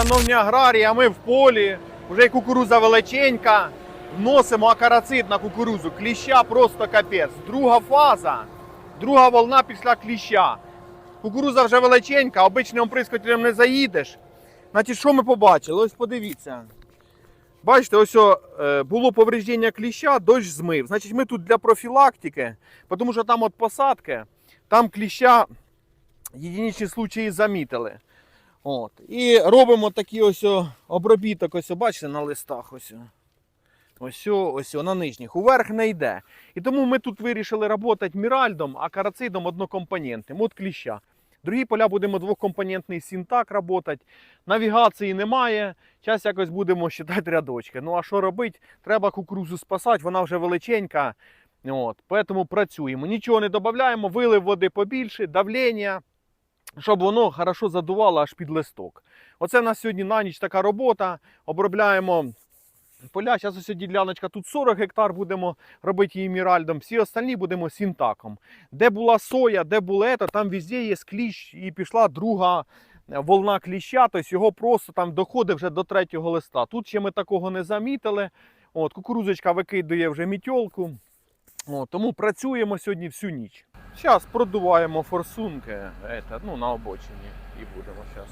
Шановні аграрії, а ми в полі, вже й кукуруза величенька. Вносимо акарацид на кукурузу. Кліща просто капець. Друга фаза, друга волна після кліща. Кукуруза вже величенька, обичним оприскувателем не заїдеш. Значить, що ми побачили? Ось подивіться. Бачите, ось о, е, було повреждення кліща, дощ змив. Значить, ми тут для профілактики, тому що там от посадки, там кліща єдиничні случаї замітили. От. І робимо такий ось обробіток, ось, бачите, на листах. Ось, ось, ось на нижніх. Уверх не йде. І тому ми тут вирішили працювати міральдом, а карацидом однокомпонентним, от кліща. Другі поля будемо двохкомпонентний синтак працювати. Навігації немає. Зараз якось будемо вважати рядочки. Ну а що робити? Треба кукурузу спасати, вона вже величенька. От. Тому працюємо. Нічого не додаємо, вилив води побільше, давлення щоб воно хорошо задувало аж під листок. Оце у нас сьогодні на ніч така робота. Обробляємо поля. Зараз ось діляночка тут 40 гектар будемо робити її міральдом. Всі остальні будемо сінтаком. Де була соя, де було там везде є кліщ і пішла друга волна кліща, тобто його просто там доходить вже до третього листа. Тут ще ми такого не замітили. От, кукурузочка викидує вже мітьолку. От, тому працюємо сьогодні всю ніч. Зараз продуваємо форсунки это, ну, на обочині і будемо зараз.